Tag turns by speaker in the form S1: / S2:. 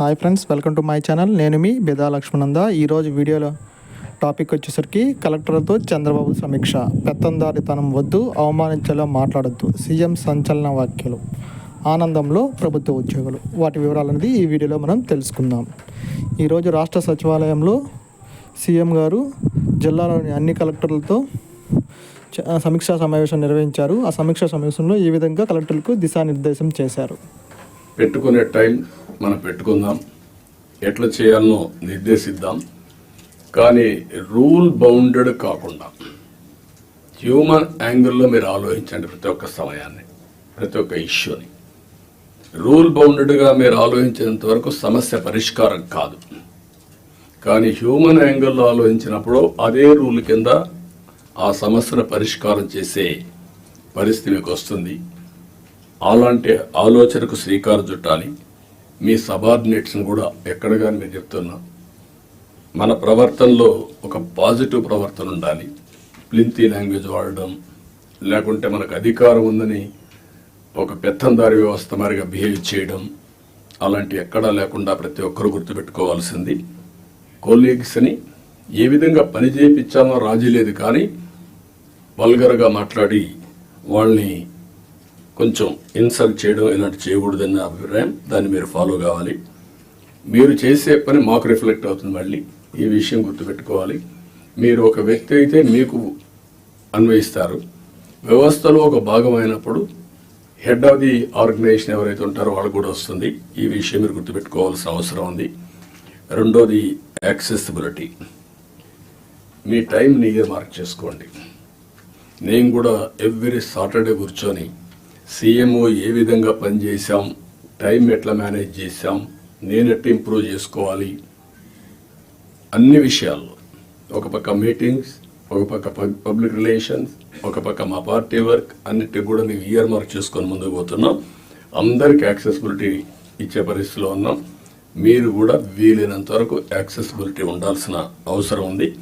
S1: Hi friends welcome to my channel నేను మీ బెదా లక్ష్మణంద. ఈరోజు వీడియోలో టాపిక్ వచ్చేసరికి కలెక్టర్లతో చంద్రబాబు సమీక్ష. పెత్తందారితనం వద్దు అవమానించేలా మాట్లాడొద్దు. సీఎం సంచలన వ్యాఖ్యలు ఆనందంలో ప్రభుత్వ ఉద్యోగులు. వాటి వివరాలు అనేది ఈ వీడియోలో మనం తెలుసుకుందాం. ఈరోజు రాష్ట్ర సచివాలయంలో సీఎం గారు జిల్లాలోని అన్ని కలెక్టర్లతో చ- సమీక్షా సమావేశం నిర్వహించారు. ఆ సమీక్షా సమావేశంలో ఈ విధంగా కలెక్టర్లకు దిశానిర్దేశం చేశారు.
S2: పెట్టుకునే టైం మనం పెట్టుకుందాం. ఎట్లా చేయాలనో నిర్దేశిద్దాం. కానీ రూల్ బౌండెడ్ కాకుండా హ్యూమన్ యాంగిల్లో మీరు ఆలోచించండి ప్రతి ఒక్క సమయాన్ని ప్రతి ఒక్క ఇష్యూని. రూల్ బౌండెడ్గా మీరు ఆలోచించేంత వరకు సమస్య పరిష్కారం కాదు. కానీ హ్యూమన్ యాంగిల్లో ఆలోచించినప్పుడు అదే రూల్ కింద ఆ సమస్యను పరిష్కారం చేసే పరిస్థితి మీకు వస్తుంది. అలాంటి ఆలోచనకు శ్రీకారం చుట్టాలి. మీ సబార్డినేట్స్ని కూడా ఎక్కడ కానీ మీరు చెప్తున్నా. మన ప్రవర్తనలో ఒక పాజిటివ్ ప్రవర్తన ఉండాలి. ప్లింతీ లాంగ్వేజ్ వాడడం లేకుంటే మనకు అధికారం ఉందని ఒక పెత్తందారి వ్యవస్థ మారిగా బిహేవ్ చేయడం అలాంటి ఎక్కడా లేకుండా ప్రతి ఒక్కరు గుర్తుపెట్టుకోవాల్సింది. కొలీగ్స్ని ఏ విధంగా పని చేయించామో రాజీ లేదు కానీ వల్గర్గా మాట్లాడి వాళ్ళని కొంచెం ఇన్సల్ట్ చేయడం ఇలాంటి చేయకూడదన్న అభిప్రాయం దాన్ని మీరు ఫాలో కావాలి. మీరు చేసే పని మాకు రిఫ్లెక్ట్ అవుతుంది మళ్ళీ. ఈ విషయం గుర్తుపెట్టుకోవాలి. మీరు ఒక వ్యక్తి అయితే మీకు అన్వయిస్తారు. వ్యవస్థలో ఒక భాగమైనప్పుడు హెడ్ ఆఫ్ ది ఆర్గనైజేషన్ ఎవరైతే ఉంటారో వాళ్ళు కూడా వస్తుంది. ఈ విషయం మీరు గుర్తుపెట్టుకోవాల్సిన అవసరం ఉంది. రెండోది యాక్సెసిబిలిటీ మీ టైంని ఇయర్ మార్క్ చేసుకోండి. నేను కూడా ఎవ్రీ సాటర్డే కూర్చొని సీఎంఓ ఏ విధంగా పనిచేశాం టైం ఎట్లా మేనేజ్ చేశాం నేను ఎట్లా ఇంప్రూవ్ చేసుకోవాలి? అన్ని విషయాల్లో. ఒక పక్క మీటింగ్స్ ఒక పక్క పబ్- పబ్లిక్ రిలేషన్స్ ఒక పక్క మా పార్టీ వర్క్ అన్నిటి కూడా మేము ఇయర్ మార్క్ చేసుకొని ముందుకు పోతున్నాం. అందరికి యాక్సెసిబిలిటీ ఇచ్చే పరిస్థితిలో ఉన్నాం. మీరు కూడా వీలైనంత వరకు యాక్సెసిబిలిటీ ఉండాల్సిన అవసరం ఉంది.